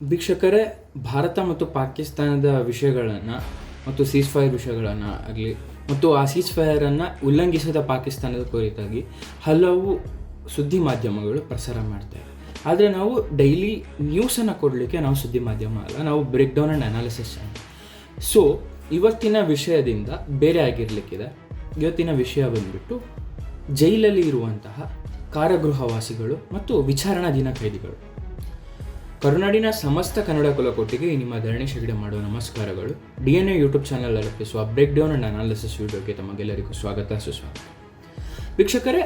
ವೀಕ್ಷಕರೇ, ಭಾರತ ಮತ್ತು ಪಾಕಿಸ್ತಾನದ ವಿಷಯಗಳನ್ನು ಮತ್ತು ಸೀಸ್ ಫೈರ್ ವಿಷಯಗಳನ್ನು ಆಗಲಿ ಮತ್ತು ಆ ಸೀಸ್ ಫೈರನ್ನು ಉಲ್ಲಂಘಿಸಿದ ಪಾಕಿಸ್ತಾನದ ಕುರಿತಾಗಿ ಹಲವು ಸುದ್ದಿ ಮಾಧ್ಯಮಗಳು ಪ್ರಸಾರ ಮಾಡ್ತಾರೆ ಆದರೆ ನಾವು ಡೈಲಿ ನ್ಯೂಸನ್ನು ಕೊಡಲಿಕ್ಕೆ ನಾವು ಸುದ್ದಿ ಮಾಧ್ಯಮ ಅಲ್ಲ, ನಾವು breakdown and analysis so ಇವತ್ತಿನ ವಿಷಯದಿಂದ ಬೇರೆ ಆಗಿರಲಿಕ್ಕಿದೆ. ಇವತ್ತಿನ ವಿಷಯ ಬಂದ್ಬಿಟ್ಟು ಜೈಲಲ್ಲಿ ಇರುವಂತಹ ಕಾರಾಗೃಹವಾಸಿಗಳು ಮತ್ತು ವಿಚಾರಣಾಧೀನ ಖೈದಿಗಳು ಕರುನಾಡಿನ ಸಮಸ್ತ ಕನ್ನಡ ಕುಲಕೋಟಿಗೆ ನಿಮ್ಮ ಧರಣಿ ಶೆಗಡೆ ಮಾಡುವ ನಮಸ್ಕಾರಗಳು. D N A YouTube channel ಅರ್ಪಿಸುವ ಬ್ರೇಕ್ ಡೌನ್ ಅಂಡ್ ಅನಾಲಿಸಿಸ್ ವಿಡಿಯೋಗೆ ತಮಗೆಲ್ಲರಿಗೂ ಸ್ವಾಗತ, ಸುಸ್ವಾಗತ. ವೀಕ್ಷಕರೇ,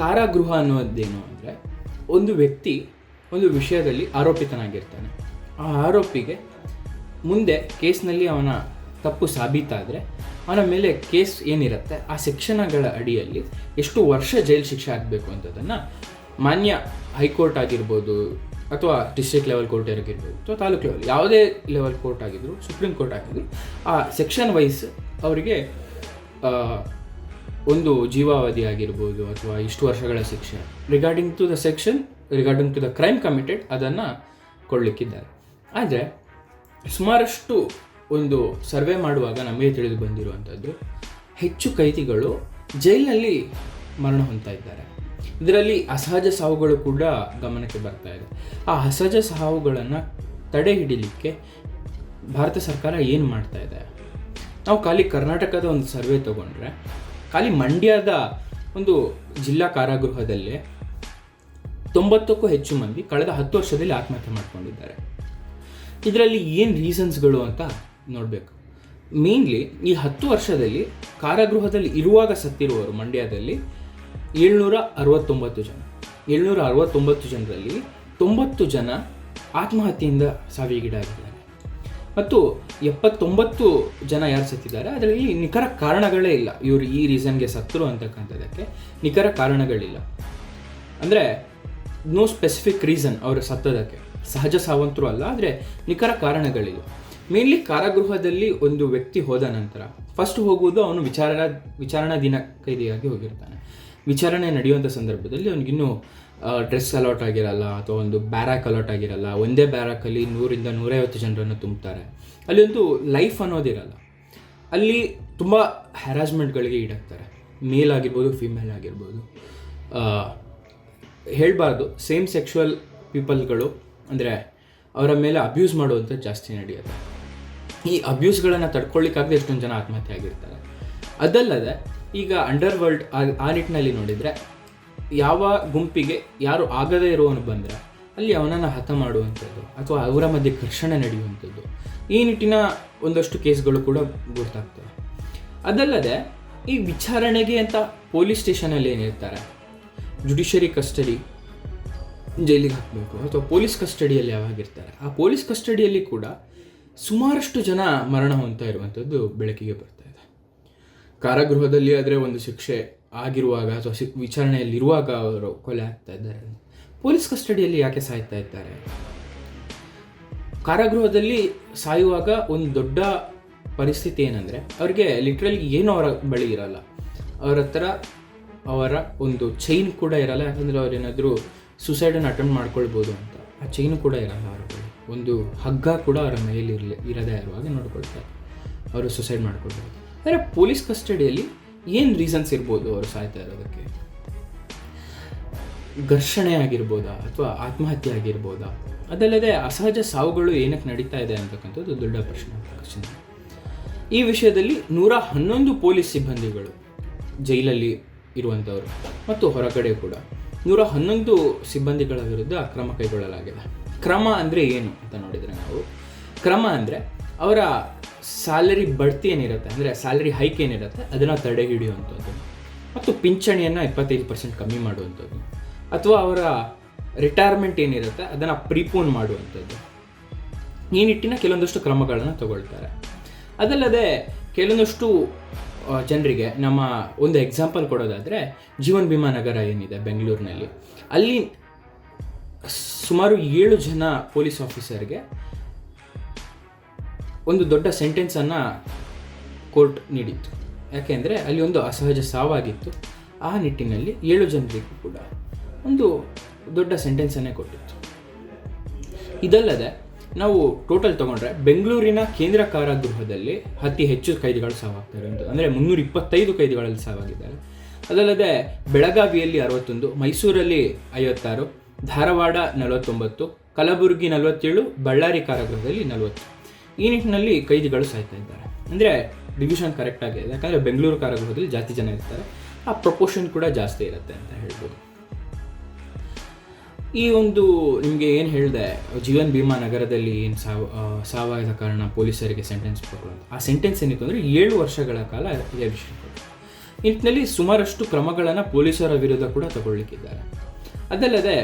ಕಾರಾಗೃಹ ಅನ್ನೋದೇನು ಅಂದರೆ, ಒಂದು ವ್ಯಕ್ತಿ ಒಂದು ವಿಷಯದಲ್ಲಿ ಆರೋಪಿತನಾಗಿರ್ತಾನೆ. ಆ ಆರೋಪಿಗೆ ಮುಂದೆ ಕೇಸ್ನಲ್ಲಿ ಅವನ ತಪ್ಪು ಸಾಬೀತಾದರೆ, ಅವನ ಮೇಲೆ ಕೇಸ್ ಏನಿರುತ್ತೆ, ಆ ಶಿಕ್ಷಣಗಳ ಅಡಿಯಲ್ಲಿ ಎಷ್ಟು ವರ್ಷ ಜೈಲು ಶಿಕ್ಷೆ ಆಗಬೇಕು ಅಂತದನ್ನು ಮಾನ್ಯ ಹೈಕೋರ್ಟ್ ಆಗಿರ್ಬೋದು ಅಥವಾ ಡಿಸ್ಟ್ರಿಕ್ಟ್ ಲೆವೆಲ್ ಕೋರ್ಟ್ ಆಗಿರ್ಬೋದು ಅಥವಾ ತಾಲೂಕು ಲೆವೆಲ್ ಯಾವುದೇ ಲೆವೆಲ್ ಕೋರ್ಟ್ ಆಗಿದ್ರು ಸುಪ್ರೀಂ ಕೋರ್ಟ್ ಆಗಿದ್ದರು ಆ ಸೆಕ್ಷನ್ ವೈಸ್ ಅವರಿಗೆ ಒಂದು ಜೀವಾವಧಿ ಆಗಿರ್ಬೋದು ಅಥವಾ ಇಷ್ಟು ವರ್ಷಗಳ ಶಿಕ್ಷೆ regarding to the section regarding to the crime committed ಅದನ್ನು ಕೊಡಲಿಕ್ಕಿದ್ದಾರೆ. ಆದರೆ, ಸುಮಾರಷ್ಟು ಒಂದು ಸರ್ವೆ ಮಾಡುವಾಗ ನಮಗೆ ತಿಳಿದು ಬಂದಿರುವಂಥದ್ದು ಹೆಚ್ಚು ಕೈದಿಗಳು ಜೈಲಿನಲ್ಲಿ ಮರಣ ಹೊಂತಾ ಇದ್ದಾರೆ. ಇದರಲ್ಲಿ ಅಸಹಜ ಸಾವುಗಳು ಕೂಡ ಗಮನಕ್ಕೆ ಬರ್ತಾ ಇದೆ. ಆ ಅಸಹಜ ಸಾವುಗಳನ್ನು ತಡೆ ಹಿಡಿಲಿಕ್ಕೆ ಭಾರತ ಸರ್ಕಾರ ಏನು ಮಾಡ್ತಾ ಇದೆ? ನಾವು ಖಾಲಿ ಕರ್ನಾಟಕದ ಒಂದು ಸರ್ವೆ ತಗೊಂಡ್ರೆ, ಖಾಲಿ ಮಂಡ್ಯದ ಒಂದು ಜಿಲ್ಲಾ ಕಾರಾಗೃಹದಲ್ಲಿ ತೊಂಬತ್ತಕ್ಕೂ ಹೆಚ್ಚು ಮಂದಿ ಕಳೆದ ಹತ್ತು ವರ್ಷದಲ್ಲಿ ಆತ್ಮಹತ್ಯೆ ಮಾಡ್ಕೊಂಡಿದ್ದಾರೆ. ಇದರಲ್ಲಿ ಏನು ರೀಸನ್ಸ್ಗಳು ಅಂತ ನೋಡಬೇಕು. ಮೇನ್ಲಿ ಈ ಹತ್ತು ವರ್ಷದಲ್ಲಿ ಕಾರಾಗೃಹದಲ್ಲಿ ಇರುವಾಗ ಸತ್ತಿರುವವರು ಮಂಡ್ಯದಲ್ಲಿ ಏಳ್ನೂರ ಅರವತ್ತೊಂಬತ್ತು ಜನ. ಏಳ್ನೂರ ಅರವತ್ತೊಂಬತ್ತು ಜನರಲ್ಲಿ ತೊಂಬತ್ತು ಜನ ಆತ್ಮಹತ್ಯೆಯಿಂದ ಸಾವಿಗೀಡಾಗಿದ್ದಾರೆ. ಮತ್ತು ಎಪ್ಪತ್ತೊಂಬತ್ತು ಜನ ಯಾರು ಸತ್ತಿದ್ದಾರೆ? ಅದರಲ್ಲಿ ನಿಖರ ಕಾರಣಗಳೇ ಇಲ್ಲ. ಇವರು ಈ ರೀಸನ್ಗೆ ಸತ್ತರು ಅಂತಕ್ಕಂಥದ್ದಕ್ಕೆ ನಿಖರ ಕಾರಣಗಳಿಲ್ಲ. ಅಂದರೆ ನೋ ಸ್ಪೆಸಿಫಿಕ್ ರೀಸನ್ ಅವರು ಸತ್ತದಕ್ಕೆ. ಸಹಜ ಸಾವಂತರು ಅಲ್ಲ, ಆದರೆ ನಿಖರ ಕಾರಣಗಳಿಲ್ಲ. ಮೇನ್ಲಿ ಕಾರಾಗೃಹದಲ್ಲಿ ಒಂದು ವ್ಯಕ್ತಿ ಹೋದ ನಂತರ ಫಸ್ಟ್ ಹೋಗುವುದು ಅವನು ವಿಚಾರ ವಿಚಾರಣಾಧೀನ ಕೈದಿಯಾಗಿ ಹೋಗಿರ್ತಾನೆ. ವಿಚಾರಣೆ ನಡೆಯುವಂಥ ಸಂದರ್ಭದಲ್ಲಿ ಅವನಿಗಿನ್ನೂ ಡ್ರೆಸ್ ಅಲಾಟ್ ಆಗಿರಲ್ಲ ಅಥವಾ ಒಂದು ಬ್ಯಾರಾಕ್ ಅಲಾಟ್ ಆಗಿರಲ್ಲ, ಒಂದೇ ಬ್ಯಾರಾಕಲ್ಲಿ ನೂರಿಂದ ನೂರೈವತ್ತು ಜನರನ್ನು ತುಂಬ್ತಾರೆ. ಅಲ್ಲಿ ಒಂದು ಲೈಫ್ ಅನ್ನೋದಿರಲ್ಲ ಅಲ್ಲಿ ತುಂಬ ಹ್ಯಾರಾಸ್ಮೆಂಟ್ಗಳಿಗೆ ಈಡಾಗ್ತಾರೆ. ಮೇಲ್ ಆಗಿರ್ಬೋದು, ಫಿಮೇಲ್ ಆಗಿರ್ಬೋದು. ಹೇಳಬಾರ್ದು, ಸೇಮ್ ಸೆಕ್ಷುವಲ್ ಪೀಪಲ್ಗಳು, ಅಂದರೆ ಅವರ ಮೇಲೆ ಅಬ್ಯೂಸ್ ಮಾಡುವಂಥ ಜಾಸ್ತಿ ನಡೆಯುತ್ತೆ. ಈ ಅಬ್ಯೂಸ್ಗಳನ್ನು ತಡ್ಕೊಳ್ಳಿಕ್ಕಾಗದೆ ಎಷ್ಟೊಂದು ಜನ ಆತ್ಮಹತ್ಯೆ ಆಗಿರ್ತಾರೆ. ಅದಲ್ಲದೆ ಈಗ ಅಂಡರ್ ವರ್ಲ್ಡ್ ಆ ನಿಟ್ಟಿನಲ್ಲಿ ನೋಡಿದರೆ ಯಾವ ಗುಂಪಿಗೆ ಯಾರು ಆಗದೇ ಇರುವವನು ಬಂದರೆ ಅಲ್ಲಿ ಅವನನ್ನು ಹತ ಮಾಡುವಂಥದ್ದು ಅಥವಾ ಅವರ ಮಧ್ಯೆ ಘರ್ಷಣೆ ನಡೆಯುವಂಥದ್ದು. ಈ ನಿಟ್ಟಿನ ಒಂದಷ್ಟು ಕೇಸ್ಗಳು ಕೂಡ ಗೊತ್ತಾಗ್ತವೆ. ಅದಲ್ಲದೆ ಈ ವಿಚಾರಣೆಗೆ ಅಂತ ಪೊಲೀಸ್ ಸ್ಟೇಷನಲ್ಲಿ ಏನಿರ್ತಾರೆ ಜುಡಿಷರಿ ಕಸ್ಟಡಿ ಜೈಲಿಗೆ ಹಾಕಬೇಕು ಅಥವಾ ಪೊಲೀಸ್ ಕಸ್ಟಡಿಯಲ್ಲಿ ಯಾವಾಗಿರ್ತಾರೆ ಆ ಪೊಲೀಸ್ ಕಸ್ಟಡಿಯಲ್ಲಿ ಕೂಡ ಸುಮಾರಷ್ಟು ಜನ ಮರಣ ಹೊಂತ ಇರುವಂಥದ್ದು ಬೆಳಕಿಗೆ ಬರ್ತಾ ಇದೆ ಕಾರಾಗೃಹದಲ್ಲಿ ಆದರೆ ಒಂದು ಶಿಕ್ಷೆ ಆಗಿರುವಾಗ ಅಥವಾ ಶಿ ವಿಚಾರಣೆಯಲ್ಲಿರುವಾಗ ಅವರು ಕೊಲೆ ಆಗ್ತಾ ಇದ್ದಾರೆ. ಪೊಲೀಸ್ ಕಸ್ಟಡಿಯಲ್ಲಿ ಯಾಕೆ ಸಾಯ್ತಾ ಇದ್ದಾರೆ? ಕಾರಾಗೃಹದಲ್ಲಿ ಸಾಯುವಾಗ ಒಂದು ದೊಡ್ಡ ಪರಿಸ್ಥಿತಿ ಏನಂದರೆ, ಅವ್ರಿಗೆ ಲಿಟ್ರಲಿ ಏನು ಅವರ ಬಳಿ ಇರಲ್ಲ. ಅವರ ಹತ್ರ ಅವರ ಒಂದು ಚೈನ್ ಕೂಡ ಇರಲ್ಲ. ಯಾಕಂದರೆ ಅವ್ರೇನಾದರೂ ಸುಸೈಡನ್ನು ಅಟೆಂಡ್ ಮಾಡ್ಕೊಳ್ಬೋದು ಅಂತ. ಆ ಚೈನು ಕೂಡ ಇರಲ್ಲ ಅವರ ಬಳಿ. ಒಂದು ಹಗ್ಗ ಕೂಡ ಅವರ ಮೈಯಲ್ಲಿ ಇರಲಿ ಇರದೇ ಇರುವಾಗ ನೋಡ್ಕೊಳ್ತಾರೆ. ಅವರು ಸುಸೈಡ್ ಮಾಡ್ಕೊಳ್ಬೋದು ಆದರೆ ಪೊಲೀಸ್ ಕಸ್ಟಡಿಯಲ್ಲಿ ಏನು ರೀಸನ್ಸ್ ಇರ್ಬೋದು ಅವರು ಸಾಯ್ತಾ ಇರೋದಕ್ಕೆ? ಘರ್ಷಣೆ ಆಗಿರ್ಬೋದಾ ಅಥವಾ ಆತ್ಮಹತ್ಯೆ ಆಗಿರ್ಬೋದಾ? ಅದಲ್ಲದೆ ಅಸಹಜ ಸಾವುಗಳು ಏನಕ್ಕೆ ನಡೀತಾ ಇದೆ ಅಂತಕ್ಕಂಥದ್ದು ದೊಡ್ಡ ಪ್ರಶ್ನೆ ಪ್ರಶ್ನೆ. ಈ ವಿಷಯದಲ್ಲಿ ನೂರ ಹನ್ನೊಂದು ಪೊಲೀಸ್ ಸಿಬ್ಬಂದಿಗಳು ಜೈಲಲ್ಲಿ ಇರುವಂಥವರು ಮತ್ತು ಹೊರಗಡೆ ಕೂಡ ನೂರ ಹನ್ನೊಂದು ಸಿಬ್ಬಂದಿಗಳ ವಿರುದ್ಧ ಕ್ರಮ ಕೈಗೊಳ್ಳಲಾಗಿದೆ. ಕ್ರಮ ಅಂದರೆ ಏನು ಅಂತ ನೋಡಿದರೆ ನಾವು? ಕ್ರಮ ಅಂದರೆ ಅವರ ಸ್ಯಾಲರಿ ಬಡ್ತಿ ಏನಿರುತ್ತೆ? ಅಂದರೆ ಸ್ಯಾಲರಿ ಹೈಕ್ ಏನಿರುತ್ತೆ? ಅದನ್ನು ತಡೆ ಹಿಡಿಯುವಂಥದ್ದು ಮತ್ತು ಪಿಂಚಣಿಯನ್ನು ಇಪ್ಪತ್ತೈದು ಪರ್ಸೆಂಟ್ ಕಮ್ಮಿ ಮಾಡುವಂಥದ್ದು. ಅಥವಾ ಅವರ ರಿಟೈರ್ಮೆಂಟ್ ಏನಿರುತ್ತೆ? ಅದನ್ನು ಪ್ರೀಪೋನ್ ಮಾಡುವಂಥದ್ದು. ಈ ನಿಟ್ಟಿನ ಕೆಲವೊಂದಷ್ಟು ಕ್ರಮಗಳನ್ನು ತಗೊಳ್ತಾರೆ. ಅದಲ್ಲದೆ ಕೆಲವೊಂದಷ್ಟು ಜನರಿಗೆ ನಮ್ಮ ಒಂದು ಎಕ್ಸಾಂಪಲ್ ಕೊಡೋದಾದರೆ, ಜೀವನ್ ಭೀಮಾ ನಗರ ಏನಿದೆ ಬೆಂಗಳೂರಿನಲ್ಲಿ. ಅಲ್ಲಿ ಸುಮಾರು ಏಳು ಜನ ಪೊಲೀಸ್ ಆಫೀಸರ್ಗೆ ಒಂದು ದೊಡ್ಡ ಸೆಂಟೆನ್ಸನ್ನು ಕೋರ್ಟ್ ನೀಡಿತ್ತು. ಯಾಕೆಂದರೆ ಅಲ್ಲಿ ಒಂದು ಅಸಹಜ ಸಾವಾಗಿತ್ತು. ಆ ನಿಟ್ಟಿನಲ್ಲಿ ಏಳು ಜನರಿಗೂ ಕೂಡ ಒಂದು ದೊಡ್ಡ ಸೆಂಟೆನ್ಸನ್ನೇ ಕೊಟ್ಟಿತ್ತು. ಇದಲ್ಲದೆ ನಾವು ಟೋಟಲ್ ತಗೊಂಡ್ರೆ ಬೆಂಗಳೂರಿನ ಕೇಂದ್ರ ಕಾರಾಗೃಹದಲ್ಲಿ ಅತಿ ಹೆಚ್ಚು ಕೈದಿಗಳು ಸಾವಾಗ್ತಾರೆ ಅಂತ. ಅಂದರೆ ಮುನ್ನೂರ ಇಪ್ಪತ್ತೈದು ಕೈದಿಗಳಲ್ಲಿ ಸಾವಾಗಿದ್ದಾರೆ. ಅದಲ್ಲದೆ ಬೆಳಗಾವಿಯಲ್ಲಿ ಅರವತ್ತೊಂದು, ಮೈಸೂರಲ್ಲಿ ಐವತ್ತಾರು, ಧಾರವಾಡ ನಲವತ್ತೊಂಬತ್ತು, ಕಲಬುರಗಿ ನಲವತ್ತೇಳು, ಬಳ್ಳಾರಿ ಕಾರಾಗೃಹದಲ್ಲಿ ನಲವತ್ತು. ಈ ನಿಟ್ಟಿನಲ್ಲಿ ಕೈದಿಗಳು ಸಾಯ್ತಾ ಇದ್ದಾರೆ. ಅಂದರೆ ಡಿವಿಷನ್ ಕರೆಕ್ಟ್ ಆಗಿದೆ ಯಾಕಂದರೆ ಬೆಂಗಳೂರು ಕಾರಾಗೃಹದಲ್ಲಿ ಜಾಸ್ತಿ ಜನ ಇರ್ತಾರೆ. ಆ ಪ್ರಪೋರ್ಷನ್ ಕೂಡ ಜಾಸ್ತಿ ಇರುತ್ತೆ ಅಂತ ಹೇಳ್ಬೋದು. ಈ ಒಂದು ನಿಮಗೆ ಏನು ಹೇಳಿದೆ? ಜೀವನ್ ಭೀಮಾ ನಗರದಲ್ಲಿ ಏನು ಸಾವು ಸಾವಾದ ಕಾರಣ ಪೊಲೀಸರಿಗೆ ಸೆಂಟೆನ್ಸ್ ಕೊಟ್ಟರು ಆ ಸೆಂಟೆನ್ಸ್ ಏನಿತ್ತು ಅಂದರೆ ಏಳು ವರ್ಷಗಳ ಕಾಲ ವಿಷಯ ಈ ನಿಟ್ಟಿನಲ್ಲಿ ಸುಮಾರಷ್ಟು ಕ್ರಮಗಳನ್ನು ಪೊಲೀಸರ ವಿರುದ್ಧ ಕೂಡ ತಗೊಳ್ಳಿಕ್ಕಿದ್ದಾರೆ. ಅದಲ್ಲದೆ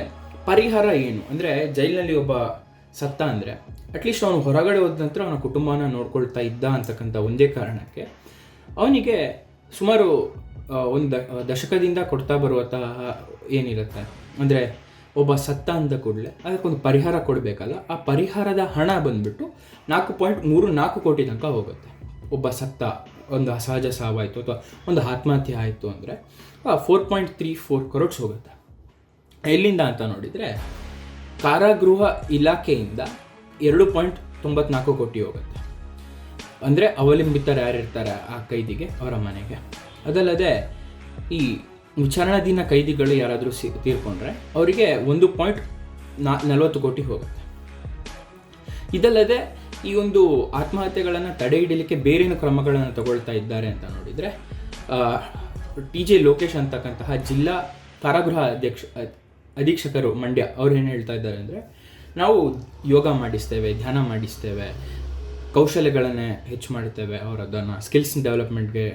ಪರಿಹಾರ ಏನು? ಅಂದರೆ ಜೈಲಿನಲ್ಲಿ ಒಬ್ಬ ಸತ್ತ ಅಂದರೆ ಅಟ್ಲೀಸ್ಟ್ ಅವನು ಹೊರಗಡೆ ಹೋದ ನಂತರ ಅವನ ಕುಟುಂಬನ ನೋಡ್ಕೊಳ್ತಾ ಇದ್ದ ಅಂತಕ್ಕಂಥ ಒಂದೇ ಕಾರಣಕ್ಕೆ, ಅವನಿಗೆ ಸುಮಾರು ಒಂದು ದಶಕದಿಂದ ಕೊಡ್ತಾ ಬರುವಂತಹ ಏನಿರುತ್ತೆ? ಅಂದರೆ ಒಬ್ಬ ಸತ್ತ ಅಂದ ಕೂಡಲೇ ಅದಕ್ಕೊಂದು ಪರಿಹಾರ ಕೊಡಬೇಕಲ್ಲ, ಆ ಪರಿಹಾರದ ಹಣ ಬಂದ್ಬಿಟ್ಟು ನಾಲ್ಕು ಪಾಯಿಂಟ್ ಮೂರು ನಾಲ್ಕು ಕೋಟಿ ತನಕ ಹೋಗುತ್ತೆ. ಒಬ್ಬ ಸತ್ತ, ಒಂದು ಅಸಹಜ ಸಾವಾಯಿತು ಅಥವಾ ಒಂದು ಆತ್ಮಹತ್ಯೆ ಆಯಿತು ಅಂದರೆ four point three four crores ಹೋಗುತ್ತೆ. ಎಲ್ಲಿಂದ ಅಂತ ನೋಡಿದರೆ ಕಾರಾಗೃಹ ಇಲಾಖೆಯಿಂದ ಎರಡು ಪಾಯಿಂಟ್ ತೊಂಬತ್ನಾಲ್ಕು ಕೋಟಿ ಹೋಗುತ್ತೆ. ಅಂದರೆ ಅವಲಂಬಿತರು ಯಾರಿರ್ತಾರೆ ಆ ಕೈದಿಗೆ? ಅವರ ಮನೆಗೆ. ಅದಲ್ಲದೆ ಈ ವಿಚಾರಣಾಧೀನ ಕೈದಿಗಳು ಯಾರಾದರೂ ಸಿ, ತೀರ್ಕೊಂಡ್ರೆ ಅವರಿಗೆ ಒಂದು ಪಾಯಿಂಟ್ ನಾ, ನಲವತ್ತು ಕೋಟಿ ಹೋಗುತ್ತೆ. ಇದಲ್ಲದೆ ಈ ಒಂದು ಆತ್ಮಹತ್ಯೆಗಳನ್ನು ತಡೆ ಹಿಡಲಿಕ್ಕೆ ಬೇರೇನು ಕ್ರಮಗಳನ್ನು ತಗೊಳ್ತಾ ಇದ್ದಾರೆ ಅಂತ ನೋಡಿದರೆ ಟಿ ಜೆ ಲೋಕೇಶ್ ಅಂತಕ್ಕಂತಹ ಜಿಲ್ಲಾ ಕಾರಾಗೃಹ ಅಧ್ಯಕ್ಷ ಅಧೀಕ್ಷಕರು ಮಂಡ್ಯ ಅವ್ರು ಏನು ಹೇಳ್ತಾ ಇದ್ದಾರೆ ಅಂದರೆ, ನಾವು ಯೋಗ ಮಾಡಿಸ್ತೇವೆ, ಧ್ಯಾನ ಮಾಡಿಸ್ತೇವೆ, ಕೌಶಲ್ಯಗಳನ್ನೇ ಹೆಚ್ಚು ಮಾಡ್ತೇವೆ ಅವರ ಅದನ್ನು ಸ್ಕಿಲ್ಸ್ ಡೆವಲಪ್ಮೆಂಟ್ಗೆ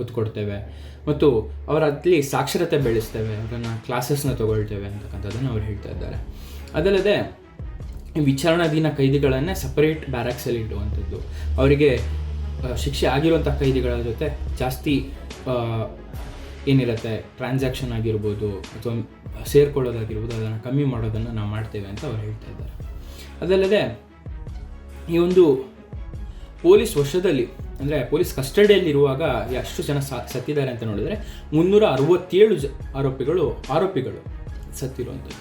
ಒತ್ತು ಕೊಡ್ತೇವೆ ಮತ್ತು ಅವರಲ್ಲಿ ಸಾಕ್ಷರತೆ ಬೆಳೆಸ್ತೇವೆ, ಅವರನ್ನು ಕ್ಲಾಸಸ್ನ ತೊಗೊಳ್ತೇವೆ ಅಂತಕ್ಕಂಥದ್ದನ್ನು ಅವ್ರು ಹೇಳ್ತಾ ಇದ್ದಾರೆ. ಅದಲ್ಲದೆ, ವಿಚಾರಣಾಧೀನ ಕೈದಿಗಳನ್ನೇ ಸಪರೇಟ್ ಬ್ಯಾರಕ್ಸಲ್ಲಿ ಇಡುವಂಥದ್ದು. ಅವರಿಗೆ ಶಿಕ್ಷೆ ಆಗಿರುವಂಥ ಕೈದಿಗಳ ಜೊತೆ ಜಾಸ್ತಿ ಏನಿರುತ್ತೆ ಟ್ರಾನ್ಸಾಕ್ಷನ್ ಆಗಿರ್ಬೋದು ಅಥವಾ ಸೇರ್ಕೊಳ್ಳೋದಾಗಿರ್ಬೋದು, ಅದನ್ನು ಕಮ್ಮಿ ಮಾಡೋದನ್ನು ನಾವು ಮಾಡ್ತೇವೆ ಅಂತ ಅವ್ರು ಹೇಳ್ತಾ ಇದ್ದಾರೆ. ಅದಲ್ಲದೆ, ಈ ಒಂದು ಪೊಲೀಸ್ ವರ್ಷದಲ್ಲಿ ಅಂದರೆ ಪೊಲೀಸ್ ಕಸ್ಟಡಿಯಲ್ಲಿರುವಾಗ ಎಷ್ಟು ಜನ ಸತ್ತಿದ್ದಾರೆ ಅಂತ ನೋಡಿದರೆ, ಮುನ್ನೂರ ಅರವತ್ತೇಳು ಜ, ಆರೋಪಿಗಳು ಆರೋಪಿಗಳು ಸತ್ತಿರುವಂಥದ್ದು.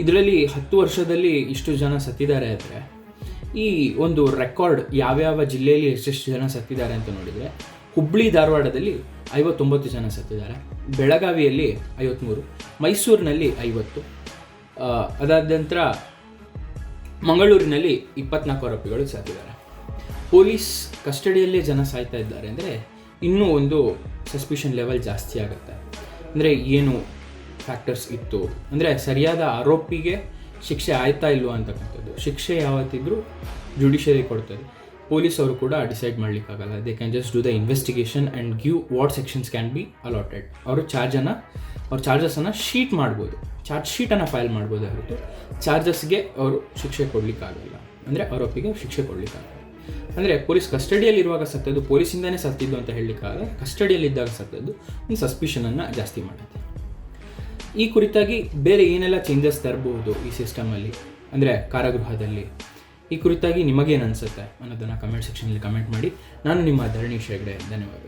ಇದರಲ್ಲಿ ಹತ್ತು ವರ್ಷದಲ್ಲಿ ಇಷ್ಟು ಜನ ಸತ್ತಿದ್ದಾರೆ ಅಂದರೆ, ಈ ಒಂದು ರೆಕಾರ್ಡ್ ಯಾವ್ಯಾವ ಜಿಲ್ಲೆಯಲ್ಲಿ ಎಷ್ಟೆಷ್ಟು ಜನ ಸತ್ತಿದ್ದಾರೆ ಅಂತ ನೋಡಿದರೆ ಹುಬ್ಬಳ್ಳಿ ಧಾರವಾಡದಲ್ಲಿ ಐವತ್ತೊಂಬತ್ತು ಜನ ಸತ್ತಿದ್ದಾರೆ. ಬೆಳಗಾವಿಯಲ್ಲಿ ಐವತ್ತ್ಮೂರು ಮೈಸೂರಿನಲ್ಲಿ ಐವತ್ತು ಅದಾದ ನಂತರ ಮಂಗಳೂರಿನಲ್ಲಿ ಇಪ್ಪತ್ನಾಲ್ಕು ಆರೋಪಿಗಳು ಸತ್ತಿದ್ದಾರೆ. ಪೊಲೀಸ್ ಕಸ್ಟಡಿಯಲ್ಲೇ ಜನ ಸಾಯ್ತಾ ಇದ್ದಾರೆ ಅಂದರೆ ಇನ್ನೂ ಒಂದು ಸಸ್ಪಿಷನ್ ಲೆವೆಲ್ ಜಾಸ್ತಿ ಆಗುತ್ತೆ. ಅಂದರೆ ಏನು ಫ್ಯಾಕ್ಟರ್ಸ್ ಇತ್ತು? ಅಂದರೆ ಸರಿಯಾದ ಆರೋಪಿಗೆ ಶಿಕ್ಷೆ ಆಯ್ತಾ ಇಲ್ವೋ ಅಂತಕ್ಕಂಥದ್ದು? ಶಿಕ್ಷೆ ಯಾವತ್ತಿದ್ರೂ ಜುಡಿಷರಿ ಕೊಡ್ತಾರೆ ಪೊಲೀಸ್ ಅವರು ಕೂಡ decide ಮಾಡ್ಲಿಕ್ಕಾಗಲ್ಲ. They can just do the investigation and give what sections can be allotted ಅವರು ಚಾರ್ಜನ್ನು ಅವ್ರ ಚಾರ್ಜಸನ್ನು ಶೀಟ್ ಮಾಡ್ಬೋದು. ಚಾರ್ಜ್ ಶೀಟನ್ನು ಫೈಲ್ ಮಾಡ್ಬೋದು ಹೊರತು. ಚಾರ್ಜಸ್ಗೆ ಅವರು ಶಿಕ್ಷೆ ಕೊಡಲಿಕ್ಕಾಗಲ್ಲ. ಅಂದರೆ ಆರೋಪಿಗೆ ಶಿಕ್ಷೆ ಕೊಡಲಿಕ್ಕಾಗಲ್ಲ. ಅಂದರೆ ಪೊಲೀಸ್ ಕಸ್ಟಡಿಯಲ್ಲಿ ಇರುವಾಗ ಸತ್ತದ್ದು, ಪೊಲೀಸಿಂದನೇ ಸತ್ತಿದ್ದು ಅಂತ ಹೇಳಲಿಕ್ಕಾಗಲ್ಲ. ಕಸ್ಟಡಿಯಲ್ಲಿದ್ದಾಗ ಸತ್ತದ್ದು, ಒಂದು ಸಸ್ಪಿಷನನ್ನು ಜಾಸ್ತಿ ಮಾಡುತ್ತೆ. ಈ ಕುರಿತಾಗಿ ಬೇರೆ ಏನೆಲ್ಲ ಚೇಂಜಸ್ ತರಬಹುದು ಈ ಸಿಸ್ಟಮಲ್ಲಿ ಅಂದರೆ ಕಾರಾಗೃಹದಲ್ಲಿ? ಈ ಕುರಿತಾಗಿ ನಿಮಗೇನು ಅನಿಸುತ್ತೆ ಅನ್ನೋದನ್ನು ಕಮೆಂಟ್ ಸೆಕ್ಷನಲ್ಲಿ ಕಮೆಂಟ್ ಮಾಡಿ. ನಾನು ನಿಮ್ಮ ಧರಣಿ ಹೆಗ್ಡೆ ಧನ್ಯವಾದಗಳು.